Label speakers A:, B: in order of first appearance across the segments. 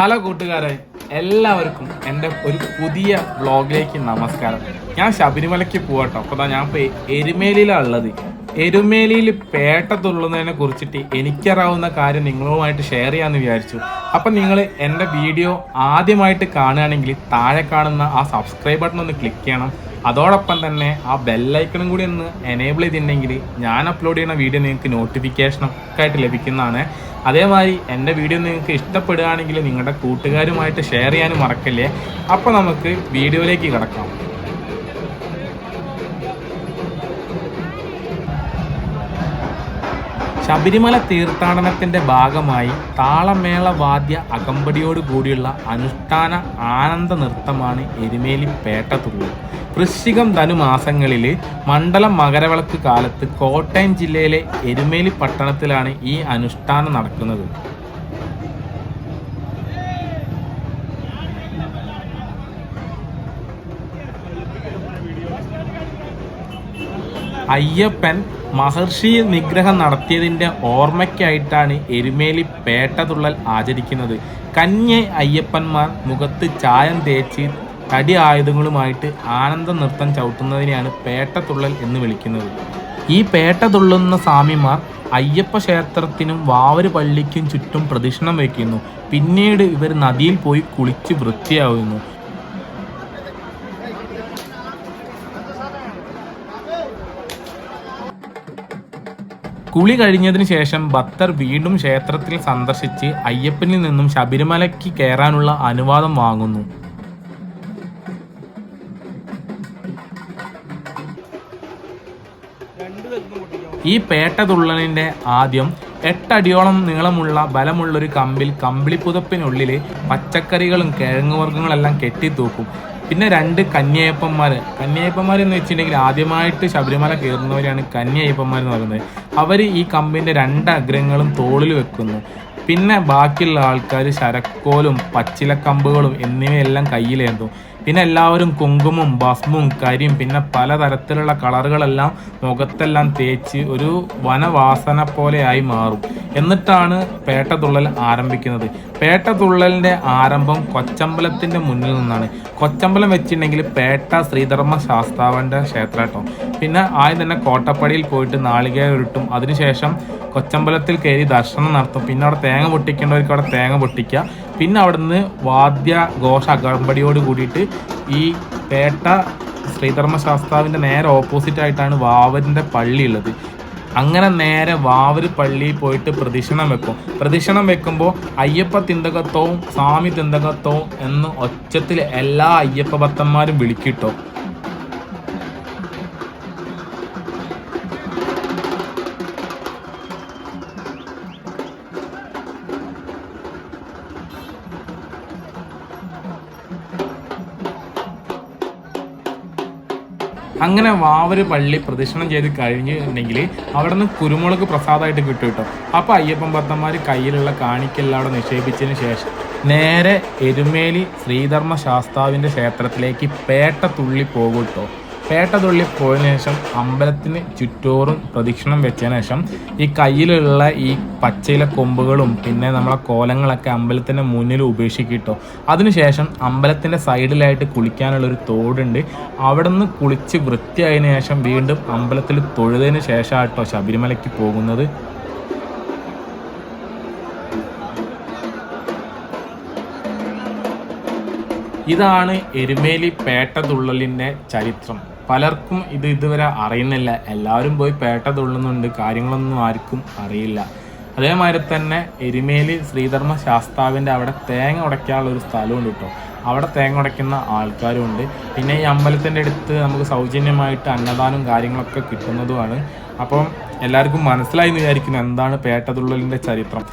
A: Hello കൂട്ടുകാരെ എല്ലാവർക്കും എന്റെ ഒരു പുതിയ വ്ളോഗിലേക്ക് നമസ്കാരം. ഞാൻ ശബരിമലയ്ക്ക് പോകട്ടോ അപ്പോൾ ഞാൻ ഇപ്പോൾ എരുമേലിയിലാണ് ഉള്ളത്. എരുമേലിയിൽ പേട്ട തുള്ളുന്നതിനെ കുറിച്ചിട്ട് എനിക്കറിയാവുന്ന കാര്യം നിങ്ങളുമായിട്ട് ഷെയർ ചെയ്യാമെന്ന് വിചാരിച്ചു. അപ്പം നിങ്ങൾ എന്റെ വീഡിയോ ആദ്യമായിട്ട് കാണുകയാണെങ്കിൽ താഴെ കാണുന്ന ആ സബ്സ്ക്രൈബ് ബട്ടൺ ഒന്ന് ക്ലിക്ക് ചെയ്യണം. അതോടൊപ്പം തന്നെ ആ ബെല്ലൈക്കണും കൂടി ഒന്ന് എനേബിൾ ചെയ്തിട്ടുണ്ടെങ്കിൽ ഞാൻ അപ്ലോഡ് ചെയ്യുന്ന വീഡിയോ നിങ്ങൾക്ക് നോട്ടിഫിക്കേഷൻ ഒക്കെ ആയിട്ട് ലഭിക്കുന്നതാണ്. അതേമാതിരി എന്റെ വീഡിയോ നിങ്ങൾക്ക് ഇഷ്ടപ്പെടുകയാണെങ്കിൽ നിങ്ങളുടെ കൂട്ടുകാരുമായിട്ട് ഷെയർ ചെയ്യാനും മറക്കല്ലേ. അപ്പോൾ നമുക്ക് വീഡിയോയിലേക്ക് കിടക്കാം. ശബരിമല തീർത്ഥാടനത്തിന്റെ ഭാഗമായി താളമേള വാദ്യ അകമ്പടിയോട് കൂടിയുള്ള അനുഷ്ഠാന ആനന്ദ നൃത്തമാണ് എരുമേലി പേട്ടതുള്ളൽ വൃശ്ചികം ധനുമാസങ്ങളിൽ മണ്ഡലം മകരവിളക്ക് കാലത്ത് കോട്ടയം ജില്ലയിലെ എരുമേലി പട്ടണത്തിലാണ് ഈ അനുഷ്ഠാനം നടക്കുന്നത്. അയ്യപ്പൻ മഹർഷി നിഗ്രഹം നടത്തിയതിന്റെ ഓർമ്മയ്ക്കായിട്ടാണ് എരുമേലി പേട്ടതുള്ളൽ ആചരിക്കുന്നത്. കന്യ അയ്യപ്പന്മാർ മുഖത്ത് ചായം തേച്ച് തടി ആയുധങ്ങളുമായിട്ട് ആനന്ദ നൃത്തം ചവിട്ടുന്നതിനെയാണ് പേട്ടതുള്ളൽ എന്ന് വിളിക്കുന്നത്. ഈ പേട്ട തുള്ളുന്ന സ്വാമിമാർ അയ്യപ്പ ക്ഷേത്രത്തിനും വാവര് പള്ളിക്കും ചുറ്റും പ്രദക്ഷിണം വയ്ക്കുന്നു. പിന്നീട് ഇവർ നദിയിൽ പോയി കുളിച്ച് വൃത്തിയാവുന്നു. കുളി കഴിഞ്ഞതിന് ശേഷം ഭക്തർ വീണ്ടും ക്ഷേത്രത്തിൽ സന്ദർശിച്ച് അയ്യപ്പനിൽ നിന്നും ശബരിമലയ്ക്ക് കയറാനുള്ള അനുവാദം വാങ്ങുന്നു. ഈ പേട്ട തുള്ളലിന്റെ ആദ്യം എട്ടടിയോളം നീളമുള്ള ബലമുള്ളൊരു കമ്പിൽ കമ്പിളിപ്പുതപ്പിനുള്ളിൽ പച്ചക്കറികളും കിഴങ്ങുവർഗങ്ങളെല്ലാം കെട്ടിത്തൂക്കും. പിന്നെ രണ്ട് കന്യയപ്പന്മാർ കന്യയപ്പന്മാർ എന്ന് വെച്ചിട്ടുണ്ടെങ്കിൽ ആദ്യമായിട്ട് ശബരിമല കയറുന്നവരാണ് കന്യയപ്പന്മാർ എന്ന് പറയുന്നത്. അവർ ഈ കമ്പിന്റെ രണ്ട് അഗ്രങ്ങളും തോളിൽ വെക്കുന്നു. പിന്നെ ബാക്കിയുള്ള ആൾക്കാർ ശരക്കോലും പച്ചിലക്കമ്പുകളും എന്നിവയെല്ലാം കയ്യിലേന്തും. പിന്നെ എല്ലാവരും കുങ്കുമം ഭസ്മും കരിയും പിന്നെ പലതരത്തിലുള്ള കളറുകളെല്ലാം മുഖത്തെല്ലാം തേച്ച് ഒരു വനവാസന പോലെയായി മാറും. എന്നിട്ടാണ് പേട്ടതുള്ളൽ ആരംഭിക്കുന്നത്. പേട്ടതുള്ളലിന്റെ ആരംഭം കൊച്ചമ്പലത്തിന്റെ മുന്നിൽ നിന്നാണ്. കൊച്ചമ്പലം വെച്ചിട്ടുണ്ടെങ്കിൽ പേട്ട ശ്രീധർമ്മ ശാസ്താവന്റെ ക്ഷേത്രാട്ടോ പിന്നെ ആദ്യം തന്നെ കോട്ടപ്പടിയിൽ പോയിട്ട് നാളികേര ഉരുട്ടും. അതിനുശേഷം കൊച്ചമ്പലത്തിൽ കയറി ദർശനം നടത്തും. പിന്നെ അവിടെ തേങ്ങ പൊട്ടിക്കേണ്ടവർക്ക് അവിടെ തേങ്ങ പൊട്ടിക്കുക. പിന്നെ അവിടുന്ന് വാദ്യ ഘോഷ അകമ്പടിയോട് കൂടിയിട്ട് ഈ പേട്ട ശ്രീധർമ്മ ശാസ്താവിന്റെ നേരെ ഓപ്പോസിറ്റ് ആയിട്ടാണ് വാവരിന്റെ പള്ളി ഉള്ളത്. അങ്ങനെ നേരെ വാവര് പള്ളിയിൽ പോയിട്ട് പ്രദക്ഷിണം വെക്കും. പ്രദക്ഷിണം വെക്കുമ്പോൾ അയ്യപ്പ തിന്തകത്വവും സ്വാമി തിന്തകത്വവും എന്ന് ഒച്ചത്തിൽ എല്ലാ അയ്യപ്പ ഭക്തന്മാരും വിളിക്കിട്ടോ. അങ്ങനെ വാവര് പള്ളി പ്രദക്ഷിണം ചെയ്ത് കഴിഞ്ഞിട്ടുണ്ടെങ്കിൽ അവിടെ നിന്ന് കുരുമുളക് പ്രസാദമായിട്ട് കിട്ടും കേട്ടോ. അപ്പോൾ അയ്യപ്പൻ ഭർത്തന്മാർ കയ്യിലുള്ള കാണിക്കെല്ലാം അവിടെ നിക്ഷേപിച്ചതിന് ശേഷം നേരെ എരുമേലി ശ്രീധർമ്മ ശാസ്താവിന്റെ ക്ഷേത്രത്തിലേക്ക് പേട്ട തുള്ളി പോകും കേട്ടോ. പേട്ട തുള്ളി പോയതിനു ശേഷം അമ്പലത്തിന് ചുറ്റോറും പ്രദക്ഷിണം വെച്ചതിനു ശേഷം ഈ കയ്യിലുള്ള ഈ പച്ചയിലെ കൊമ്പുകളും പിന്നെ നമ്മളെ കോലങ്ങളൊക്കെ അമ്പലത്തിന്റെ മുന്നിൽ ഉപേക്ഷിക്കിട്ടോ. അതിനുശേഷം അമ്പലത്തിന്റെ സൈഡിലായിട്ട് കുളിക്കാനുള്ള ഒരു തോടുണ്ട്. അവിടെ നിന്ന് കുളിച്ച് വൃത്തിയായതിനു ശേഷം വീണ്ടും അമ്പലത്തിൽ തൊഴുതതിന് ശേഷമാട്ടോ ശബരിമലയ്ക്ക് പോകുന്നത്. ഇതാണ് എരുമേലി പേട്ടതുള്ളലിന്റെ ചരിത്രം. പലർക്കും ഇത് ഇതുവരെ അറിയുന്നില്ല. എല്ലാവരും പോയി പേട്ട തുള്ളുന്നുണ്ട്. കാര്യങ്ങളൊന്നും ആർക്കും അറിയില്ല. അതേമാതിരി തന്നെ എരുമേലി ശ്രീധർമ്മ ശാസ്താവിന്റെ അവിടെ തേങ്ങ ഉടയ്ക്കാനുള്ള ഒരു സ്ഥലമുണ്ട് കേട്ടോ. അവിടെ തേങ്ങ ഉടയ്ക്കുന്ന ആൾക്കാരും ഉണ്ട് പിന്നെ ഈ അമ്പലത്തിന്റെ അടുത്ത് നമുക്ക് സൗജന്യമായിട്ട് അന്നദാനം കാര്യങ്ങളൊക്കെ കിട്ടുന്നതുമാണ്. അപ്പം എല്ലാവർക്കും മനസ്സിലായി എന്ന് വിചാരിക്കുന്നു എന്താണ് പേട്ടതുള്ളലിന്റെ ചരിത്രം.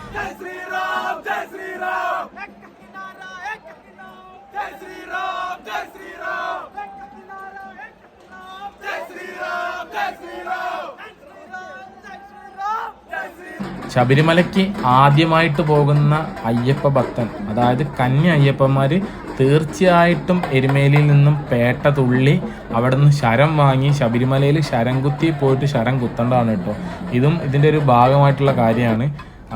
A: ശബരിമലയ്ക്ക് ആദ്യമായിട്ട് പോകുന്ന അയ്യപ്പ ഭക്തൻ അതായത് കന്യ അയ്യപ്പന്മാര് തീർച്ചയായിട്ടും എരുമേലിയിൽ നിന്നും പേട്ട തുള്ളി അവിടെ നിന്ന് ശരം വാങ്ങി ശബരിമലയിൽ ശരം കുത്തി പോയിട്ട് ശരം കുത്തേണ്ടതാണ് കേട്ടോ. ഇതും ഇതിന്റെ ഒരു ഭാഗമായിട്ടുള്ള കാര്യമാണ്.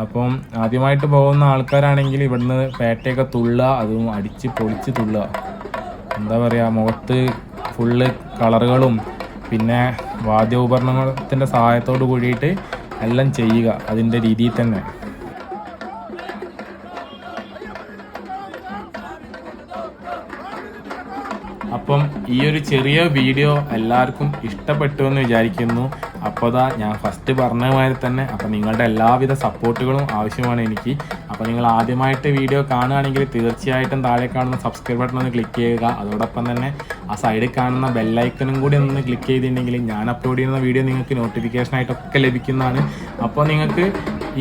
A: അപ്പം ആദ്യമായിട്ട് പോകുന്ന ആൾക്കാരാണെങ്കിൽ ഇവിടുന്ന് പേട്ടയൊക്കെ തുള്ളുക അതും അടിച്ച് പൊളിച്ച് തുള്ളുക. എന്താ പറയുക മുഖത്ത് ഫുള്ള് കളറുകളും പിന്നെ വാദ്യോപകരണത്തിന്റെ സഹായത്തോട് കൂടിയിട്ട് എല്ലാം ചെയ്യുക അതിന്റെ രീതിയിൽ തന്നെ. അപ്പം ഈ ഒരു ചെറിയ വീഡിയോ എല്ലാവർക്കും ഇഷ്ടപ്പെട്ടു എന്ന് വിചാരിക്കുന്നു. അപ്പോൾ അതാ ഞാൻ ഫസ്റ്റ് പറഞ്ഞ മാതിരി തന്നെ അപ്പോൾ നിങ്ങളുടെ എല്ലാവിധ സപ്പോർട്ടുകളും ആവശ്യമാണ് എനിക്ക്. അപ്പോൾ നിങ്ങൾ ആദ്യമായിട്ട് വീഡിയോ കാണുകയാണെങ്കിൽ തീർച്ചയായിട്ടും താഴെ കാണുന്ന സബ്സ്ക്രൈബ് ബട്ടൺ ഒന്ന് ക്ലിക്ക് ചെയ്യുക. അതോടൊപ്പം തന്നെ ആ സൈഡിൽ കാണുന്ന ബെല്ലൈക്കനും കൂടി ഒന്ന് ക്ലിക്ക് ചെയ്തിട്ടുണ്ടെങ്കിൽ ഞാൻ അപ്ലോഡ് ചെയ്യുന്ന വീഡിയോ നിങ്ങൾക്ക് നോട്ടിഫിക്കേഷനായിട്ടൊക്കെ ലഭിക്കുന്നതാണ്. അപ്പോൾ നിങ്ങൾക്ക്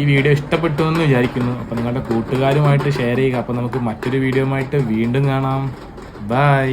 A: ഈ വീഡിയോ ഇഷ്ടപ്പെട്ടു എന്ന് വിചാരിക്കുന്നു. അപ്പോൾ നിങ്ങളുടെ കൂട്ടുകാരുമായിട്ട് ഷെയർ ചെയ്യുക. അപ്പോൾ നമുക്ക് മറ്റൊരു വീഡിയോയുമായിട്ട് വീണ്ടും കാണാം. ബൈ